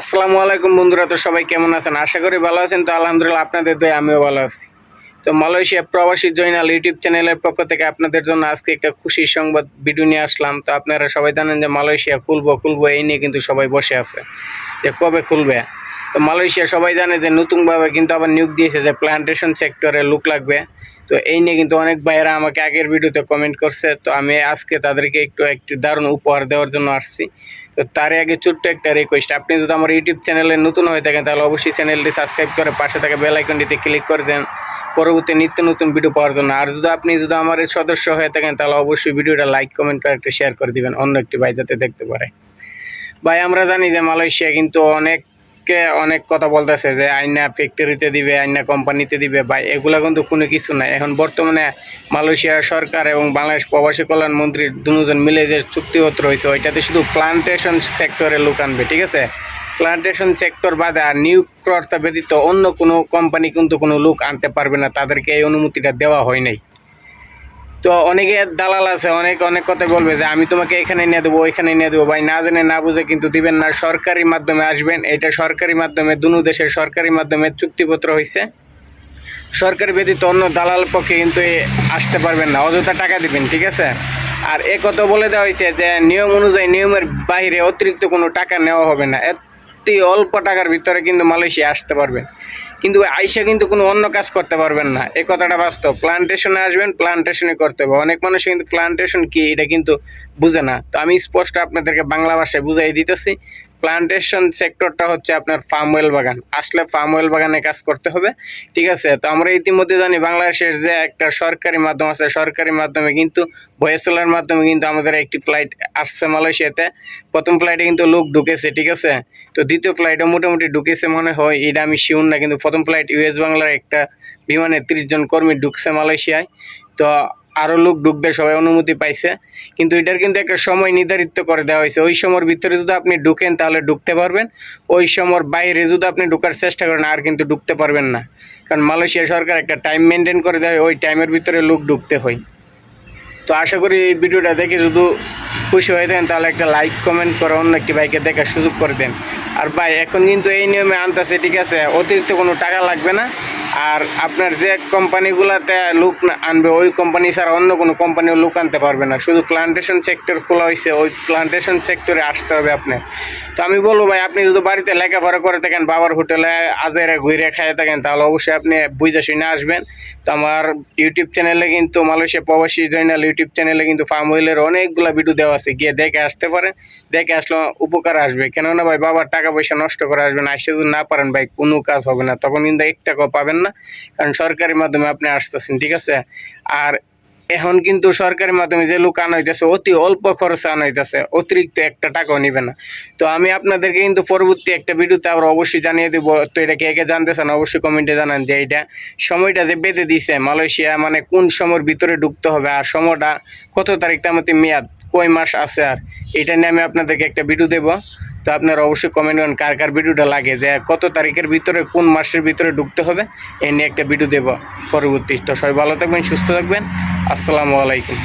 আসসালামু আলাইকুম বন্ধুরা, তো সবাই কেমন আছেন? আশা করি ভালো আছেন। তো আলহামদুলিল্লাহ আপনাদের দয়ে, আমিও ভালো আছি। তো মালয়েশিয়া প্রবাসী জয়নাল ইউটিউব চ্যানেলের পক্ষ থেকে আপনাদের জন্য আজকে একটা খুশি সংবাদ ভিডিও নিয়ে আসলাম। তো আপনারা সবাই জানেন যে মালয়েশিয়া খুলবো খুলবো এই নিয়ে কিন্তু সবাই বসে আছে যে কবে খুলবে। তো মালয়েশিয়া সবাই জানে যে নতুনভাবে কিন্তু আবার নিয়োগ দিয়েছে যে প্লান্টেশন সেক্টরে লুক লাগবে। তো এই নিয়ে কিন্তু অনেক ভাইয়েরা আমাকে আগের ভিডিওতে কমেন্ট করছে। তো আমি আজকে তাদেরকে একটু একটি দারুণ উপহার দেওয়ার জন্য আসছি। তো তার আগে ছোট্ট একটা রিকোয়েস্ট আপনি যদি আমার ইউটিউব চ্যানেলে নতুন হয়ে থাকেন তাহলে অবশ্যই চ্যানেলটি সাবস্ক্রাইব করে পাশে থাকা বেল আইকনটিতে ক্লিক করে দেন। পরবর্তী নিত্য নতুন ভিডিও পাওয়ার জন্য। আর যদি আপনি যদি আমার সদস্য হয়ে থাকেন তাহলে অবশ্যই ভিডিওটা লাইক কমেন্ট করে একটা শেয়ার করে দিবেন। অন্য একটি ভাই যাতে দেখতে পারে। ভাই, আমরা জানি যে মালয়েশিয়া কিন্তু অনেককে অনেক কথা বলতেছে যে, আইনা ফ্যাক্টরিতে দিবে, আইনা কোম্পানিতে দিবে। ভাই, এগুলো কিন্তু কোনো কিছু নাই। এখন বর্তমানে মালয়েশিয়া সরকার এবং বাংলাদেশ প্রবাসী কল্যাণ মন্ত্রী দুজন মিলে যে চুক্তিপত্র হয়েছে ওইটাতে শুধু প্লান্টেশন সেক্টরে লোক আনবে, ঠিক আছে? প্লান্টেশন সেক্টর বাদে আর নিয়োগকর্তা ব্যতীত অন্য কোনো কোম্পানি কিন্তু কোনো লোক আনতে পারবে না। তাদেরকে এই অনুমতিটা দেওয়া হয় নাই। তো অনেকে দালাল আছে, অনেক অনেক কথা বলবে যে আমি তোমাকে এখানে নিয়ে দেবো, ওইখানে নিয়ে দেবো। ভাই না জেনে না বুঝে কিন্তু দিবেন না, সরকারি মাধ্যমে আসবেন। এটা সরকারি মাধ্যমে, দুনো দেশের সরকারি মাধ্যমে চুক্তিপত্র হয়েছে সরকারি ব্যতীত অন্য দালাল পক্ষে কিন্তু আসতে পারবেন না, অযথা টাকা দিবেন, ঠিক আছে? আর এ কথা বলে দেওয়া হয়েছে যে নিয়ম অনুযায়ী নিয়মের বাইরে অতিরিক্ত কোনো টাকা নেওয়া হবে না। অতি অল্প টাকার ভিতরে কিন্তু মালয়েশিয়া আসতে পারবেন। কিন্তু আইসা কিন্তু কোনো অন্য কাজ করতে পারবেন না। এই কথাটা বাস্তব। প্লান্টেশনে আসবেন প্লান্টেশনে করতে হবে। অনেক মানুষ কিন্তু প্লান্টেশন কি, এটা কিন্তু বুঝে না। তো আমি স্পষ্ট আপনাদেরকে বাংলা ভাষায় বুঝাই দিতেছি। প্লান্টেশন সেক্টরটা হচ্ছে আপনার ফার্ম ওয়েল বাগান। আসলে ফার্ম ওয়েল বাগানে কাজ করতে হবে। ঠিক আছে? তো আমরা ইতিমধ্যে জানি বাংলাদেশের যে একটা সরকারি মাধ্যম আছে, সরকারি মাধ্যমে কিন্তু ভয়েসেলার মাধ্যমে কিন্তু আমাদের একটি ফ্লাইট আসছে মালয়েশিয়াতে। প্রথম ফ্লাইটে কিন্তু লোক ঢুকেছে, ঠিক আছে? তো দ্বিতীয় ফ্লাইটও মোটামুটি ঢুকেছে মনে হয়, এটা আমি শিউন না, কিন্তু প্রথম ফ্লাইট ইউএস বাংলার একটা বিমানে তিরিশ জন কর্মী ঢুকছে মালয়েশিয়ায়। তো আরও লোক ঢুকবে, সবাই অনুমতি পাইছে। কিন্তু এটার কিন্তু একটা সময় নির্ধারিত করে দেওয়া হয়েছে। ওই সময়ের ভিতরে যদি আপনি ঢুকেন, তাহলে ঢুকতে পারবেন। ওই সময়ের বাইরে যদি আপনি ঢুকার চেষ্টা করেন, আর কিন্তু ঢুকতে পারবেন না। কারণ মালয়েশিয়া সরকার একটা টাইম মেনটেন করে দেয়, ওই টাইমের ভিতরে লোক ঢুকতে হয়। তো আশা করি এই ভিডিওটা দেখে শুধু খুশি হয়ে থাকেন তাহলে একটা লাইক কমেন্ট করে অন্য একটি বাইকে দেখার সুযোগ করে দেন। আর ভাই, এখন কিন্তু এই নিয়মে আনতেছে, ঠিক আছে? অতিরিক্ত কোনো টাকা লাগবে না। আর আপনার যে কোম্পানিগুলোতে লুক আনবে, ওই কোম্পানি ছাড়া অন্য কোনো কোম্পানিও লুক আনতে পারবে না। শুধু প্লান্টেশন সেক্টর খোলা হয়েছে ওই প্লান্টেশন সেক্টরে আসতে হবে আপনার তো আমি বলব ভাই, আপনি যদি বাড়িতে লেখাপড়া করে থাকেন, বাবার হোটেলে আজেরে ঘুরে খাইয়ে থাকেন, তাহলে অবশ্যই আপনি বুঝে শুনে আসবেন। তো আমার ইউটিউব চ্যানেলে কিন্তু মালয়েশিয়া প্রবাসী জয়নাল ইউটিউব চ্যানেলে কিন্তু ফার্ম অয়েলের অনেকগুলো ভিডিও দেওয়া আছে, গিয়ে দেখে আসতে পারেন। দেখে আসলে উপকার আসবে। কেননা ভাই, বাবার টাকা পয়সা নষ্ট করে আসবেন আসতে যদি না পারেন ভাই, কোনো কাজ হবে না। তখন কিন্তু এক টাকাও পাবেন না, কারণ সরকারি মাধ্যমে আপনি আসতেছেন, ঠিক আছে? আর এখন কিন্তু সরকারি মাধ্যমে যে লোক আনা হইতেছে, অতি অল্প খরচে আনা হইতেছে, অতিরিক্ত একটা টাকাও নিবে না। তো আমি আপনাদেরকে কিন্তু পরবর্তী একটা ভিডিওতে আবার অবশ্যই জানিয়ে দেবো, তো এটা কে কে জানতে চান অবশ্যই কমেন্টে জানান যে এইটা সময়টা যে বেঁধে দিছে মালয়েশিয়া মানে কোন সময়ের ভিতরে ঢুকতে হবে আর সময়টা কত তারিখ, তার মধ্যে মেয়াদ কয় মাস আছে আর, এটা নিয়ে আমি আপনাদেরকে একটা ভিডিও দেবো। তো আপনারা অবশ্যই কমেন্ট করেন, কার কার ভিডিওটা লাগে, যে কত তারিখের ভিতরে, কোন মাসের ভিতরে ঢুকতে হবে, এ নিয়ে একটা ভিডিও দেবো পরবর্তী। তো সবাই ভালো থাকবেন, সুস্থ থাকবেন। আসসালামু আলাইকুম।